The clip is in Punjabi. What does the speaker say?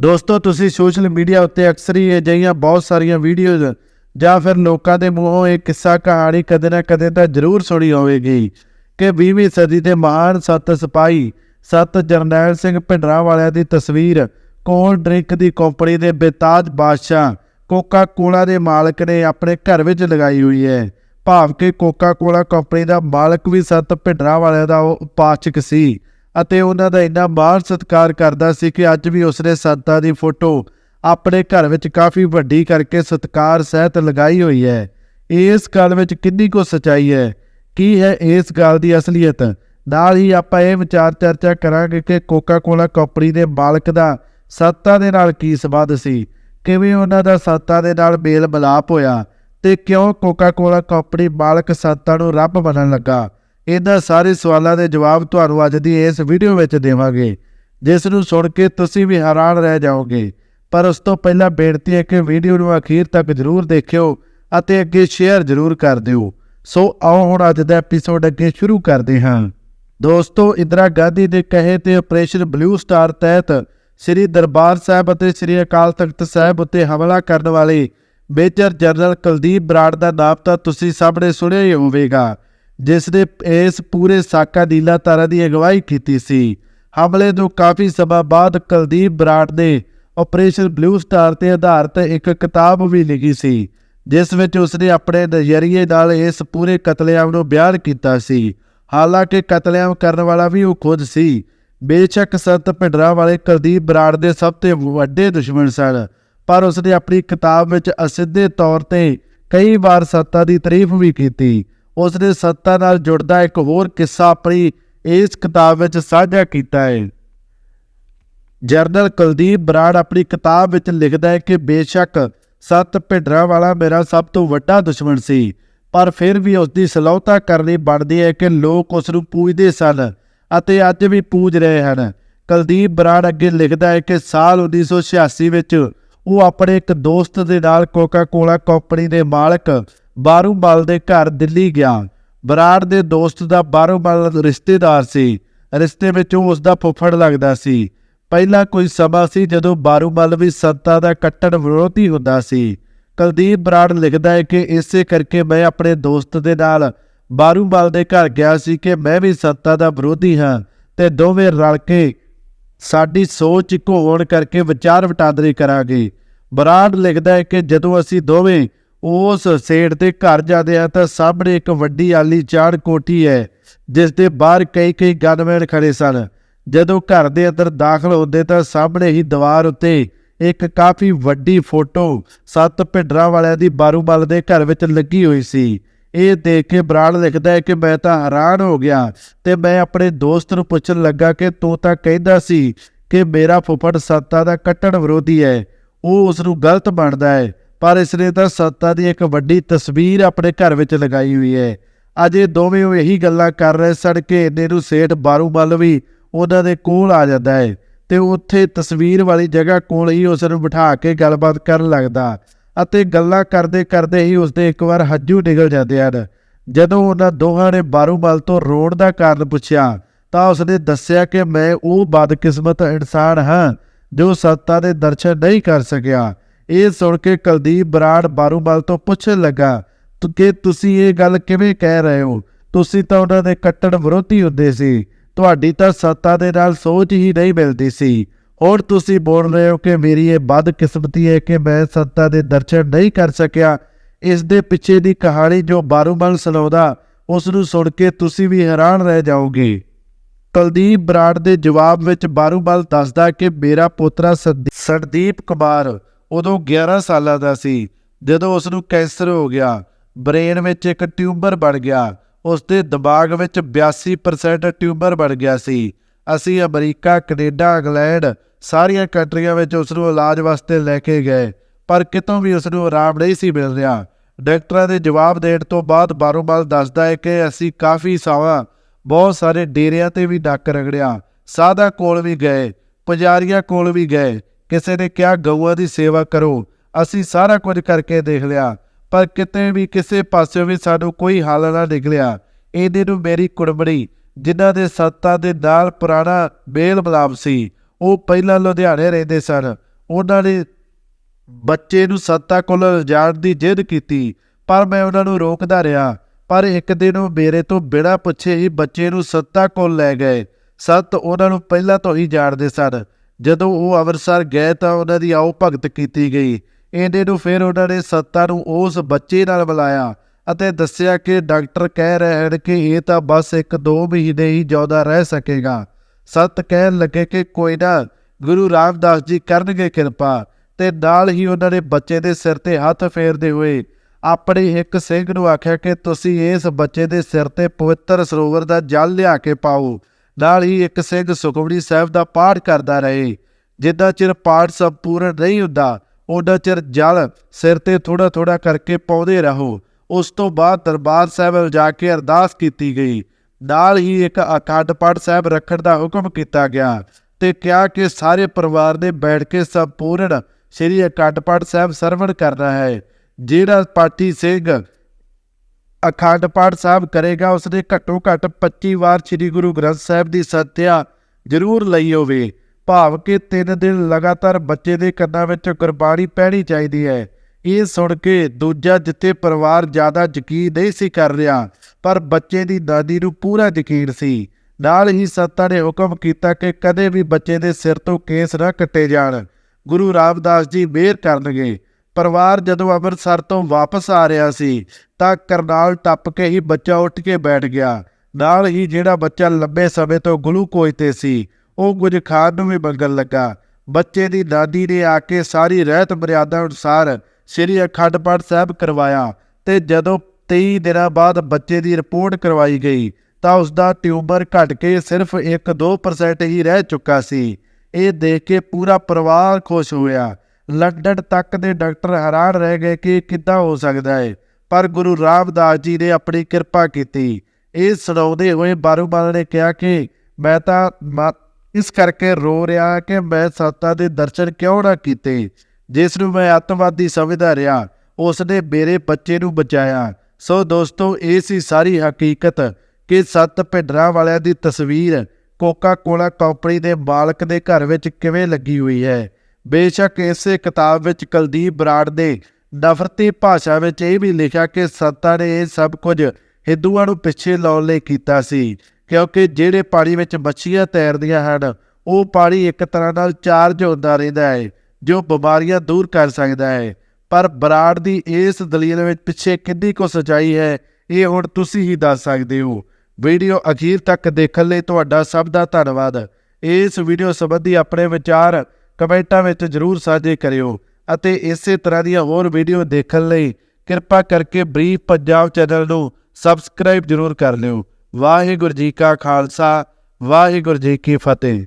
ਦੋਸਤੋ, ਤੁਸੀਂ ਸੋਸ਼ਲ ਮੀਡੀਆ ਉੱਤੇ ਅਕਸਰ ਹੀ ਅਜਿਹੀਆਂ ਬਹੁਤ ਸਾਰੀਆਂ ਵੀਡੀਓਜ਼ ਜਾਂ ਫਿਰ ਲੋਕਾਂ ਦੇ ਮੂੰਹੋਂ ਇਹ ਕਿੱਸਾ ਕਹਾਣੀ ਕਦੇ ਨਾ ਕਦੇ ਤਾਂ ਜ਼ਰੂਰ ਸੁਣੀ ਹੋਵੇਗੀ ਕਿ 20ਵੀਂ ਸਦੀ ਦੇ ਮਹਾਨ ਸੱਤ ਸਿਪਾਹੀ, ਸੱਤ ਜਰਨੈਲ ਸਿੰਘ ਭਿੰਡਰਾਂ ਵਾਲਿਆਂ ਦੀ ਤਸਵੀਰ ਕੋਲਡ ਡਰਿੰਕ ਦੀ ਕੰਪਨੀ ਦੇ ਬੇਤਾਜ ਬਾਦਸ਼ਾਹ ਕੋਕਾ ਕੋਲਾ ਦੇ ਮਾਲਕ ਨੇ ਆਪਣੇ ਘਰ ਵਿੱਚ ਲਗਾਈ ਹੋਈ ਹੈ। ਭਾਵ ਕਿ ਕੋਕਾ ਕੋਲਾ ਕੰਪਨੀ ਦਾ ਮਾਲਕ ਵੀ ਸੱਤ ਭਿੰਡਰਾਂ ਵਾਲਿਆਂ ਦਾ ਉਹ ਉਪਾਚਕ ਸੀ। ਅਤੇ ਉਹਨਾਂ ਦਾ ਇੰਨਾ ਮਾਣ ਸਤਿਕਾਰ ਕਰਦਾ ਸੀ ਕਿ ਅੱਜ ਵੀ ਉਸਨੇ ਸੰਤਾਂ ਦੀ ਫੋਟੋ ਆਪਣੇ ਘਰ ਵਿੱਚ ਕਾਫੀ ਵੱਡੀ ਕਰਕੇ ਸਤਿਕਾਰ, ਸਹਿਤ ਲਗਾਈ ਹੋਈ ਹੈ। ਇਸ ਗੱਲ ਵਿੱਚ ਕਿੰਨੀ ਕੁ ਸਚਾਈ ਹੈ? ਕੀ ਹੈ ਇਸ ਗੱਲ ਦੀ ਅਸਲੀਅਤ? ਨਾਲ ਹੀ ਆਪਾਂ ਇਹ ਵਿਚਾਰ ਚਰਚਾ ਕਰਾਂਗੇ ਕਿ ਕੋਕਾ ਕੋਲਾ ਕੰਪਨੀ ਦੇ ਮਾਲਕ ਦਾ ਸੱਤਾ ਦੇ ਨਾਲ ਕੀ ਸੰਬੰਧ ਸੀ? ਕਿਵੇਂ ਉਹਨਾਂ ਦਾ ਸੱਤਾ ਦੇ ਨਾਲ ਮੇਲ ਮਿਲਾਪ ਹੋਇਆ? ਤੇ ਕਿਉਂ ਕੋਕਾ ਕੋਲਾ ਕੰਪਨੀ ਮਾਲਕ ਸੱਤਾ ਨੂੰ ਰੱਬ ਬਣਨ ਲੱਗਾ? ਇਹਨਾਂ ਸਾਰੇ ਸਵਾਲਾਂ ਦੇ ਜਵਾਬ ਤੁਹਾਨੂੰ ਅੱਜ ਦੀ ਇਸ ਵੀਡੀਓ ਵਿੱਚ ਦੇਵਾਂਗੇ, ਜਿਸ ਨੂੰ ਸੁਣ ਕੇ ਤੁਸੀਂ ਵੀ ਹੈਰਾਨ ਰਹਿ ਜਾਓਗੇ। ਪਰ ਉਸ ਤੋਂ ਪਹਿਲਾਂ ਬੇਨਤੀ ਹੈ ਕਿ ਵੀਡੀਓ ਨੂੰ ਅਖੀਰ ਤੱਕ ਜ਼ਰੂਰ ਦੇਖਿਓ ਅਤੇ ਅੱਗੇ ਸ਼ੇਅਰ ਜ਼ਰੂਰ ਕਰ ਦਿਓ। ਸੋ ਆਓ ਹੁਣ ਅੱਜ ਦਾ ਐਪੀਸੋਡ ਅੱਗੇ ਸ਼ੁਰੂ ਕਰਦੇ ਹਾਂ। ਦੋਸਤੋ, ਇੰਦਰਾ ਗਾਂਧੀ ਦੇ ਕਹੇ ਤੇ ਆਪਰੇਸ਼ਨ ਬਲੂ ਸਟਾਰ ਤਹਿਤ ਸ੍ਰੀ ਦਰਬਾਰ ਸਾਹਿਬ ਅਤੇ ਸ੍ਰੀ ਅਕਾਲ ਤਖਤ ਸਾਹਿਬ ਉੱਤੇ ਹਮਲਾ ਕਰਨ ਵਾਲੇ ਮੇਜਰ ਜਨਰਲ ਕੁਲਦੀਪ ਬਰਾੜ ਦਾ ਨਾਮ ਤਾਂ ਤੁਸੀਂ ਸਭ ਨੇ ਸੁਣਿਆ ਹੀ ਹੋਵੇਗਾ। ਜਿਸ ਨੇ ਇਸ ਪੂਰੇ ਸਾਕਾ ਨੀਲਾ ਤਾਰਾ ਦੀ ਅਗਵਾਈ ਕੀਤੀ ਸੀ। ਹਮਲੇ ਤੋਂ ਕਾਫੀ ਸਮਾਂ ਬਾਅਦ ਕੁਲਦੀਪ ਬਰਾੜ ਨੇ ਆਪਰੇਸ਼ਨ ਬਲੂ ਸਟਾਰ ਤੇ ਆਧਾਰਿਤ ਇੱਕ ਕਿਤਾਬ ਵੀ ਲਿਖੀ ਸੀ, ਜਿਸ ਵਿੱਚ ਉਸਨੇ ਆਪਣੇ ਨਜ਼ਰੀਏ ਨਾਲ ਇਸ ਪੂਰੇ ਕਤਲੇਆਮ ਨੂੰ ਬਿਆਨ ਕੀਤਾ ਸੀ। ਹਾਲਾਂਕਿ ਕਤਲੇਆਮ ਕਰਨ ਵਾਲਾ ਵੀ ਉਹ ਖੁਦ ਸੀ। ਬੇਸ਼ੱਕ ਸੰਤ ਭਿੰਡਰਾਂ ਵਾਲੇ ਕੁਲਦੀਪ ਬਰਾੜ ਦੇ ਸਭ ਤੋਂ ਵੱਡੇ ਦੁਸ਼ਮਣ ਸਨ, ਪਰ ਉਸਨੇ ਆਪਣੀ ਕਿਤਾਬ ਵਿੱਚ ਅਸਿੱਧੇ ਤੌਰ ਤੇ ਕਈ ਵਾਰ ਸੱਤਾ ਦੀ ਤਾਰੀਫ ਵੀ ਕੀਤੀ। ਉਸਨੇ ਸੱਤਾ ਨਾਲ ਜੁੜਦਾ ਇੱਕ ਹੋਰ ਕਿੱਸਾ ਆਪਣੀ ਇਸ ਕਿਤਾਬ ਵਿੱਚ ਸਾਂਝਾ ਕੀਤਾ ਹੈ। ਜਰਨਲ ਕੁਲਦੀਪ ਬਰਾੜ ਆਪਣੀ ਕਿਤਾਬ ਵਿੱਚ ਲਿਖਦਾ ਹੈ ਕਿ ਬੇਸ਼ੱਕ ਸੱਤ ਭਿੰਡਰਾਂ ਵਾਲਾ ਮੇਰਾ ਸਭ ਤੋਂ ਵੱਡਾ ਦੁਸ਼ਮਣ ਸੀ, ਪਰ ਫਿਰ ਵੀ ਉਸ ਦੀ ਸਲਾਹਤਾ ਕਰਨੀ ਬਣਦੀ ਹੈ ਕਿ ਲੋਕ ਉਸ ਨੂੰ ਪੂਜਦੇ ਸਨ ਅਤੇ ਅੱਜ ਵੀ ਪੂਜ ਰਹੇ ਹਨ। ਕੁਲਦੀਪ ਬਰਾੜ ਅੱਗੇ ਲਿਖਦਾ ਹੈ ਕਿ ਸਾਲ 1986 ਵਿੱਚ ਉਹ ਆਪਣੇ ਇੱਕ ਦੋਸਤ ਦੇ ਨਾਲ ਕੋਕਾ ਕੋਲਾ ਕੰਪਨੀ ਦੇ ਮਾਲਕ ਬਾਰੂਮਾਲ ਦੇ ਘਰ ਦਿੱਲੀ ਗਿਆ। ਬਰਾੜ ਦੇ ਦੋਸਤ ਦਾ ਬਾਰੂਮਾਲ ਰਿਸ਼ਤੇਦਾਰ ਸੀ। ਰਿਸ਼ਤੇ ਵਿੱਚ ਉਹ ਉਸ ਦਾ ਫੁੱਫੜ ਲੱਗਦਾ ਸੀ। ਪਹਿਲਾਂ ਕੋਈ ਸਮਾਂ ਸੀ ਜਦੋਂ ਬਾਰੂਮਾਲ ਵੀ ਸੱਤਾ ਦਾ ਕੱਟੜ ਵਿਰੋਧੀ ਹੁੰਦਾ ਸੀ। ਕੁਲਦੀਪ ਬਰਾੜ ਲਿਖਦਾ ਹੈ ਕਿ ਇਸੇ ਕਰਕੇ ਮੈਂ ਆਪਣੇ ਦੋਸਤ ਦੇ ਨਾਲ ਬਾਰੂਮਾਲ ਦੇ ਘਰ ਗਿਆ ਸੀ ਕਿ ਮੈਂ ਵੀ ਸੱਤਾ ਦਾ ਵਿਰੋਧੀ ਹਾਂ ਤੇ ਦੋਵੇਂ ਰਲ ਕੇ ਸਾਡੀ ਸੋਚ ਇੱਕੋ ਹੋਣ ਕਰਕੇ ਵਿਚਾਰ ਵਟਾਂਦਰੇ ਕਰਾਂਗੇ। ਬਰਾੜ ਲਿਖਦਾ ਹੈ ਕਿ ਜਦੋਂ ਅਸੀਂ ਦੋਵੇਂ ਉਸ ਸੇਠ ਦੇ ਘਰ ਜਾਂਦੇ ਆ ਤਾਂ ਸਾਹਮਣੇ ਇੱਕ ਵੱਡੀ ਆਲੀ ਚਾੜ ਕੋਠੀ ਹੈ, ਜਿਸ ਦੇ ਬਾਹਰ ਕਈ ਕਈ ਗਨਮੈਨ ਖੜੇ ਸਨ। ਜਦੋਂ ਘਰ ਦੇ ਅੰਦਰ ਦਾਖਲ ਹੁੰਦੇ ਤਾਂ ਸਾਹਮਣੇ ਹੀ ਦੀਵਾਰ ਉੱਤੇ ਇੱਕ ਕਾਫੀ ਵੱਡੀ ਫੋਟੋ ਸੱਤ ਭਿੰਡਰਾਂ ਵਾਲਿਆਂ ਦੀ ਬਾਰੂਬਲ ਦੇ ਘਰ ਵਿੱਚ ਲੱਗੀ ਹੋਈ ਸੀ। ਇਹ ਦੇਖ ਕੇ ਬਰਾੜ ਲਿਖਦਾ ਹੈ ਕਿ ਮੈਂ ਤਾਂ ਹੈਰਾਨ ਹੋ ਗਿਆ ਤੇ ਮੈਂ ਆਪਣੇ ਦੋਸਤ ਨੂੰ ਪੁੱਛਣ ਲੱਗਾ ਕਿ ਤੂੰ ਤਾਂ ਕਹਿੰਦਾ ਸੀ ਕਿ ਮੇਰਾ ਫੁੱਫੜ ਸੱਤਾ ਦਾ ਕੱਟੜ ਵਿਰੋਧੀ ਹੈ, ਉਹ ਉਸ ਨੂੰ ਗਲਤ ਮੰਨਦਾ ਹੈ। ਪਰ ਇਸ ਨੇ ਤਾਂ ਸੱਤਾ ਦੀ ਇੱਕ ਵੱਡੀ ਤਸਵੀਰ ਆਪਣੇ ਘਰ ਵਿੱਚ ਲਗਾਈ ਹੋਈ ਹੈ। ਅਜੇ ਦੋਵੇਂ ਉਹ ਇਹੀ ਗੱਲਾਂ ਕਰ ਰਹੇ ਸਨ ਕਿ ਇੰਨੇ ਨੂੰ ਸੇਠ ਬਾਰੂਮਾਲ ਵੀ ਉਹਨਾਂ ਦੇ ਕੋਲ ਆ ਜਾਂਦਾ ਹੈ ਤੇ ਉੱਥੇ ਤਸਵੀਰ ਵਾਲੀ ਜਗ੍ਹਾ ਕੋਲ ਹੀ ਉਸ ਨੂੰ ਬਿਠਾ ਕੇ ਗੱਲਬਾਤ ਕਰਨ ਲੱਗਦਾ ਅਤੇ ਗੱਲਾਂ ਕਰਦੇ ਕਰਦੇ ਹੀ ਉਸਦੇ ਇੱਕ ਵਾਰ ਹੱਜੂ ਨਿਕਲ ਜਾਂਦੇ ਹਨ। ਜਦੋਂ ਉਹਨਾਂ ਦੋਹਾਂ ਨੇ ਬਾਰੂਮਾਲ ਤੋਂ ਰੋਣ ਦਾ ਕਾਰਨ ਪੁੱਛਿਆ ਤਾਂ ਉਸਨੇ ਦੱਸਿਆ ਕਿ ਮੈਂ ਉਹ ਬਦਕਿਸਮਤ ਇਨਸਾਨ ਹਾਂ ਜੋ ਸੱਤਾ ਦੇ ਦਰਸ਼ਨ ਨਹੀਂ ਕਰ ਸਕਿਆ। ਇਹ ਸੁਣ ਕੇ ਕੁਲਦੀਪ ਬਰਾੜ ਬਾਰੂਮਾਲ ਤੋਂ ਪੁੱਛਣ ਲੱਗਾ ਕਿ ਤੁਸੀਂ ਇਹ ਗੱਲ ਕਿਵੇਂ ਕਹਿ ਰਹੇ ਹੋ? ਤੁਸੀਂ ਤਾਂ ਉਹਨਾਂ ਦੇ ਕੱਟੜ ਵਿਰੋਧੀ ਹੁੰਦੇ ਸੀ। ਤੁਹਾਡੀ ਤਾਂ ਸੱਤਾ ਦੇ ਨਾਲ ਸੋਚ ਹੀ ਨਹੀਂ ਮਿਲਦੀ ਸੀ। ਹੋਰ ਤੁਸੀਂ ਬੋਲ ਰਹੇ ਹੋ ਕਿ ਮੇਰੀ ਇਹ ਬਦਕਿਸਮਤੀ ਹੈ ਕਿ ਮੈਂ ਸੱਤਾ ਦੇ ਦਰਸ਼ਨ ਨਹੀਂ ਕਰ ਸਕਿਆ। ਇਸ ਦੇ ਪਿੱਛੇ ਦੀ ਕਹਾਣੀ ਜੋ ਬਾਰੂਮਾਲ ਸੁਣਾਉਂਦਾ, ਉਸ ਨੂੰ ਸੁਣ ਕੇ ਤੁਸੀਂ ਵੀ ਹੈਰਾਨ ਰਹਿ ਜਾਓਗੇ। ਕੁਲਦੀਪ ਬਰਾੜ ਦੇ ਜਵਾਬ ਵਿੱਚ ਬਾਰੂਮਾਲ ਦੱਸਦਾ ਕਿ ਮੇਰਾ ਪੋਤਰਾ ਸੰਦੀ- ਸੰਦੀਪ ਕੁਮਾਰ ਉਦੋਂ 11 ਸਾਲਾਂ ਦਾ ਸੀ। ਜਦੋਂ ਉਸ ਨੂੰ ਕੈਂਸਰ ਹੋ ਗਿਆ, ਬ੍ਰੇਨ ਵਿੱਚ ਇੱਕ ਟਿਊਮਰ ਬਣ ਗਿਆ ਉਸ ਦੇ ਦਿਮਾਗ ਵਿੱਚ 82% ਟਿਊਮਰ ਬਣ ਗਿਆ ਸੀ। ਅਸੀਂ ਅਮਰੀਕਾ, ਕੈਨੇਡਾ, ਇੰਗਲੈਂਡ ਸਾਰੀਆਂ ਕੰਟਰੀਆਂ ਵਿੱਚ ਉਸ ਨੂੰ ਇਲਾਜ ਵਾਸਤੇ ਲੈ ਕੇ ਗਏ, ਪਰ ਕਿਤੋਂ ਵੀ ਉਸ ਨੂੰ ਆਰਾਮ ਨਹੀਂ ਸੀ ਮਿਲ ਰਿਹਾ। ਡਾਕਟਰਾਂ ਦੇ ਜਵਾਬ ਦੇਣ ਤੋਂ ਬਾਅਦ ਬਾਰੋਬਾਰ ਦੱਸਦਾ ਹੈ ਕਿ ਅਸੀਂ ਕਾਫੀ ਸਮਾਂ ਬਹੁਤ ਸਾਰੇ ਡੇਰਿਆਂ ਤੇ ਵੀ ਡੱਕ ਰਗੜਿਆ, ਸਾਧਾ ਕੋਲ ਵੀ ਗਏ, ਪੁਜਾਰੀਆਂ ਕੋਲ ਵੀ ਗਏ ਕਿਸੇ ਨੇ ਕਿਹਾ, ਗਊਆਂ ਦੀ ਸੇਵਾ ਕਰੋ। ਅਸੀਂ ਸਾਰਾ ਕੁਝ ਕਰਕੇ ਦੇਖ ਲਿਆ, ਪਰ ਕਿਤੇ ਵੀ ਕਿਸੇ ਪਾਸਿਓਂ ਵੀ ਸਾਨੂੰ ਕੋਈ ਹੱਲ ਨਾ ਨਿਕਲਿਆ। ਇਹਦੇ ਨੂੰ ਮੇਰੀ ਕੁੜਮਣੀ, ਜਿਨ੍ਹਾਂ ਦੇ ਸੱਤਾ ਦੇ ਨਾਲ ਪੁਰਾਣਾ ਮੇਲ ਮਿਲਾਪ ਸੀ, ਉਹ ਪਹਿਲਾਂ ਲੁਧਿਆਣੇ ਰਹਿੰਦੇ ਸਨ। ਉਹਨਾਂ ਨੇ ਬੱਚੇ ਨੂੰ ਸੱਤਾ ਕੋਲ ਜਾਣ ਦੀ ਜਿੱਦ ਕੀਤੀ, ਪਰ ਮੈਂ ਉਹਨਾਂ ਨੂੰ ਰੋਕਦਾ ਰਿਹਾ। ਪਰ ਇੱਕ ਦਿਨ ਉਹ ਮੇਰੇ ਤੋਂ ਬਿਨਾਂ ਪੁੱਛੇ ਹੀ ਬੱਚੇ ਨੂੰ ਸੱਤਾ ਕੋਲ ਲੈ ਗਏ। ਸੱਤ ਉਹਨਾਂ ਨੂੰ ਪਹਿਲਾਂ ਤੋਂ ਹੀ ਜਾਣਦੇ ਸਨ। ਜਦੋਂ ਉਹ ਅੰਮ੍ਰਿਤਸਰ ਗਏ ਤਾਂ ਉਹਨਾਂ ਦੀ ਆਓ ਭਗਤ ਕੀਤੀ ਗਈ। ਇਹਨੇ ਨੂੰ ਫਿਰ ਉਹਨਾਂ ਨੇ ਸੱਤਾ ਨੂੰ ਉਸ ਬੱਚੇ ਨਾਲ ਬੁਲਾਇਆ ਅਤੇ ਦੱਸਿਆ ਕਿ ਡਾਕਟਰ ਕਹਿ ਰਹੇ ਹਨ ਕਿ ਇਹ ਤਾਂ ਬਸ ਇੱਕ ਦੋ ਮਹੀਨੇ ਹੀ ਜਿਉਂਦਾ ਰਹਿ ਸਕੇਗਾ। ਸੱਤ ਕਹਿਣ ਲੱਗੇ ਕਿ ਕੋਈ ਨਾ, ਗੁਰੂ ਰਾਮਦਾਸ ਜੀ ਕਰਨਗੇ ਕਿਰਪਾ ਤੇ ਨਾਲ ਹੀ ਉਹਨਾਂ ਨੇ ਬੱਚੇ ਦੇ ਸਿਰ ਤੇ ਹੱਥ ਫੇਰਦੇ ਹੋਏ ਆਪਣੇ ਇੱਕ ਸਿੰਘ ਨੂੰ ਆਖਿਆ ਕਿ ਤੁਸੀਂ ਇਸ ਬੱਚੇ ਦੇ ਸਿਰ ਤੇ ਪਵਿੱਤਰ ਸਰੋਵਰ ਦਾ ਜਲ ਲਿਆ ਕੇ ਪਾਓ। ਨਾਲ ਹੀ ਇੱਕ ਸਿੰਘ ਸੁਖਮਨੀ ਸਾਹਿਬ ਦਾ ਪਾਠ ਕਰਦਾ ਰਹੇ। ਜਿੱਦਾਂ ਚਿਰ ਪਾਠ ਸੰਪੂਰਨ ਨਹੀਂ ਹੁੰਦਾ ਉਹਨਾਂ ਚਿਰ ਜਲ ਸਿਰ ਤੇ ਥੋੜਾ ਥੋੜਾ ਕਰਕੇ ਪਾਉਂਦੇ ਰਹੋ। ਉਸ ਤੋਂ ਬਾਅਦ ਦਰਬਾਰ ਸਾਹਿਬ ਜਾ ਕੇ ਅਰਦਾਸ ਕੀਤੀ ਗਈ। ਨਾਲ ਹੀ ਇੱਕ ਅਖੰਡ ਪਾਠ ਸਾਹਿਬ ਰੱਖਣ ਦਾ ਹੁਕਮ ਕੀਤਾ ਗਿਆ ਤੇ ਕਿਹਾ ਕਿ ਸਾਰੇ ਪਰਿਵਾਰ ਨੇ ਬੈਠ ਕੇ ਸੰਪੂਰਨ ਸ੍ਰੀ ਅਖੰਡ ਪਾਠ ਸਾਹਿਬ ਸਰਵਣ ਕਰਨਾ ਹੈ। ਜਿਹੜਾ ਪਾਠੀ ਸਿੰਘ ਅਖੰਡ ਪਾਠ ਸਾਹਿਬ ਕਰੇਗਾ ਉਸਨੇ ਘੱਟੋ ਘੱਟ 25 ਵਾਰ ਸ੍ਰੀ ਗੁਰੂ ਗ੍ਰੰਥ ਸਾਹਿਬ ਦੀ ਸਤਿਆ ਜ਼ਰੂਰ ਲਈ ਹੋਵੇ। ਭਾਵ ਕਿ 3 ਦਿਨ ਲਗਾਤਾਰ ਬੱਚੇ ਦੇ ਕੰਨਾਂ ਵਿੱਚ ਗੁਰਬਾਣੀ ਪੈਣੀ ਚਾਹੀਦੀ ਹੈ। ਇਹ ਸੁਣ ਕੇ ਦੂਜਾ ਜਿੱਤੇ ਪਰਿਵਾਰ ਜ਼ਿਆਦਾ ਯਕੀਨ ਨਹੀਂ ਸੀ ਕਰ ਰਿਹਾ, ਪਰ ਬੱਚੇ ਦੀ ਦਾਦੀ ਨੂੰ ਪੂਰਾ ਯਕੀਨ ਸੀ। ਨਾਲ ਹੀ ਸੱਤਾ ਨੇ ਹੁਕਮ ਕੀਤਾ ਕਿ ਕਦੇ ਵੀ ਬੱਚੇ ਦੇ ਸਿਰ ਤੋਂ ਕੇਸ ਨਾ ਕੱਟੇ ਜਾਣ। ਗੁਰੂ ਰਾਮਦਾਸ ਜੀ ਮਿਹਰ ਕਰਨਗੇ। ਪਰਿਵਾਰ ਜਦੋਂ ਅੰਮ੍ਰਿਤਸਰ ਤੋਂ ਵਾਪਸ ਆ ਰਿਹਾ ਸੀ, ਤਾਂ ਕਰਨਾਲ ਟੱਪ ਕੇ ਹੀ ਬੱਚਾ ਉੱਠ ਕੇ ਬੈਠ ਗਿਆ। ਨਾਲ ਹੀ ਜਿਹੜਾ ਬੱਚਾ ਲੰਬੇ ਸਮੇਂ ਤੋਂ ਗਲੂਕੋਜ਼ ਤੇ ਸੀ, ਉਹ ਕੁਝ ਖਾਣ ਨੂੰ ਵੀ ਮੰਗਣ ਲੱਗਾ। ਬੱਚੇ ਦੀ ਦਾਦੀ ਨੇ ਆ ਕੇ ਸਾਰੀ ਰਹਿਤ ਮਰਿਆਦਾ ਅਨੁਸਾਰ ਸ੍ਰੀ ਅਖੰਡ ਪਾਠ ਸਾਹਿਬ ਕਰਵਾਇਆ ਤੇ ਜਦੋਂ 23 ਦਿਨਾਂ ਬਾਅਦ ਬੱਚੇ ਦੀ ਰਿਪੋਰਟ ਕਰਵਾਈ ਗਈ, ਤਾਂ ਉਸ ਦਾ ਟਿਊਮਰ ਘਟ ਕੇ ਸਿਰਫ 1-2% ਹੀ ਰਹਿ ਚੁੱਕਾ ਸੀ। ਇਹ ਦੇਖ ਕੇ ਪੂਰਾ ਪਰਿਵਾਰ ਖੁਸ਼ ਹੋਇਆ। ਲੰਡਨ ਤੱਕ ਦੇ ਡਾਕਟਰ ਹੈਰਾਨ ਰਹਿ ਗਏ ਕਿ ਕਿੱਦਾਂ ਹੋ ਸਕਦਾ ਹੈ ਪਰ ਗੁਰੂ ਰਾਮਦਾਸ ਜੀ ਨੇ ਆਪਣੀ ਕਿਰਪਾ ਕੀਤੀ। ਇਹ ਸੁਣਾਉਂਦੇ ਹੋਏ ਬਾਰੂ ਨੇ ਕਿਹਾ ਕਿ ਮੈਂ ਤਾਂ ਮਾ- ਇਸ ਕਰਕੇ ਰੋ ਰਿਹਾ ਕਿ ਮੈਂ ਸੱਤਾ ਦੇ ਦਰਸ਼ਨ ਕਿਉਂ ਨਾ ਕੀਤੇ। ਜਿਸ ਨੂੰ ਮੈਂ ਅੱਤਵਾਦੀ ਸਮਝਦਾ ਰਿਹਾ ਉਸ ਨੇ ਮੇਰੇ ਬੱਚੇ ਨੂੰ ਬਚਾਇਆ। ਸੋ ਦੋਸਤੋ, ਇਹ ਸੀ ਸਾਰੀ ਹਕੀਕਤ ਕਿ ਸੱਤ ਭਿੰਡਰਾਂ ਵਾਲਿਆਂ ਦੀ ਤਸਵੀਰ ਕੋਕਾ ਕੋਲਾ ਕੰਪਨੀ ਦੇ ਮਾਲਕ ਦੇ ਘਰ ਵਿੱਚ ਕਿਵੇਂ ਲੱਗੀ ਹੋਈ ਹੈ। ਬੇਸ਼ੱਕ ਇਸੇ ਕਿਤਾਬ ਵਿੱਚ ਕੁਲਦੀਪ ਬਰਾੜ ਦੇ ਨਫ਼ਰਤੀ ਭਾਸ਼ਾ ਵਿੱਚ ਇਹ ਵੀ ਲਿਖਿਆ ਕਿ ਸੱਤਾ ਨੇ ਇਹ ਸਭ ਕੁਝ ਹਿੰਦੂਆਂ ਨੂੰ ਪਿੱਛੇ ਲਾਉਣ ਲਈ ਕੀਤਾ ਸੀ, ਕਿਉਂਕਿ ਜਿਹੜੇ ਪਾਣੀ ਵਿੱਚ ਮੱਛੀਆਂ ਤੈਰਦੀਆਂ ਹਨ, ਉਹ ਪਾਣੀ ਇੱਕ ਤਰ੍ਹਾਂ ਨਾਲ ਚਾਰਜ ਹੁੰਦਾ ਰਹਿੰਦਾ ਹੈ, ਜੋ ਬਿਮਾਰੀਆਂ ਦੂਰ ਕਰ ਸਕਦਾ ਹੈ। ਪਰ ਬਰਾੜ ਦੀ ਇਸ ਦਲੀਲ ਵਿੱਚ ਪਿੱਛੇ ਕਿੰਨੀ ਕੁ ਸਚਾਈ ਹੈ, ਇਹ ਹੁਣ ਤੁਸੀਂ ਹੀ ਦੱਸ ਸਕਦੇ ਹੋ। ਵੀਡੀਓ ਅਖੀਰ ਤੱਕ ਦੇਖਣ ਲਈ ਤੁਹਾਡਾ ਸਭ ਦਾ ਧੰਨਵਾਦ। ਇਸ ਵੀਡੀਓ ਸੰਬੰਧੀ ਆਪਣੇ ਵਿਚਾਰ ਕਮੈਂਟਾਂ ਵਿੱਚ ਜਰੂਰ ਸਾਂਝੇ ਕਰਿਓ ਅਤੇ ਇਸੇ ਤਰ੍ਹਾਂ ਦੀਆਂ ਹੋਰ ਵੀਡੀਓ ਦੇਖਣ ਲਈ ਕਿਰਪਾ ਕਰਕੇ ਬਰੀਫ ਪੰਜਾਬ ਚੈਨਲ ਨੂੰ ਸਬਸਕ੍ਰਾਈਬ ਜਰੂਰ ਕਰ ਲਿਓ। ਵਾਹਿਗੁਰੂ ਜੀ ਕਾ ਖਾਲਸਾ, ਵਾਹਿਗੁਰੂ ਜੀ ਕੀ ਫਤਿਹ।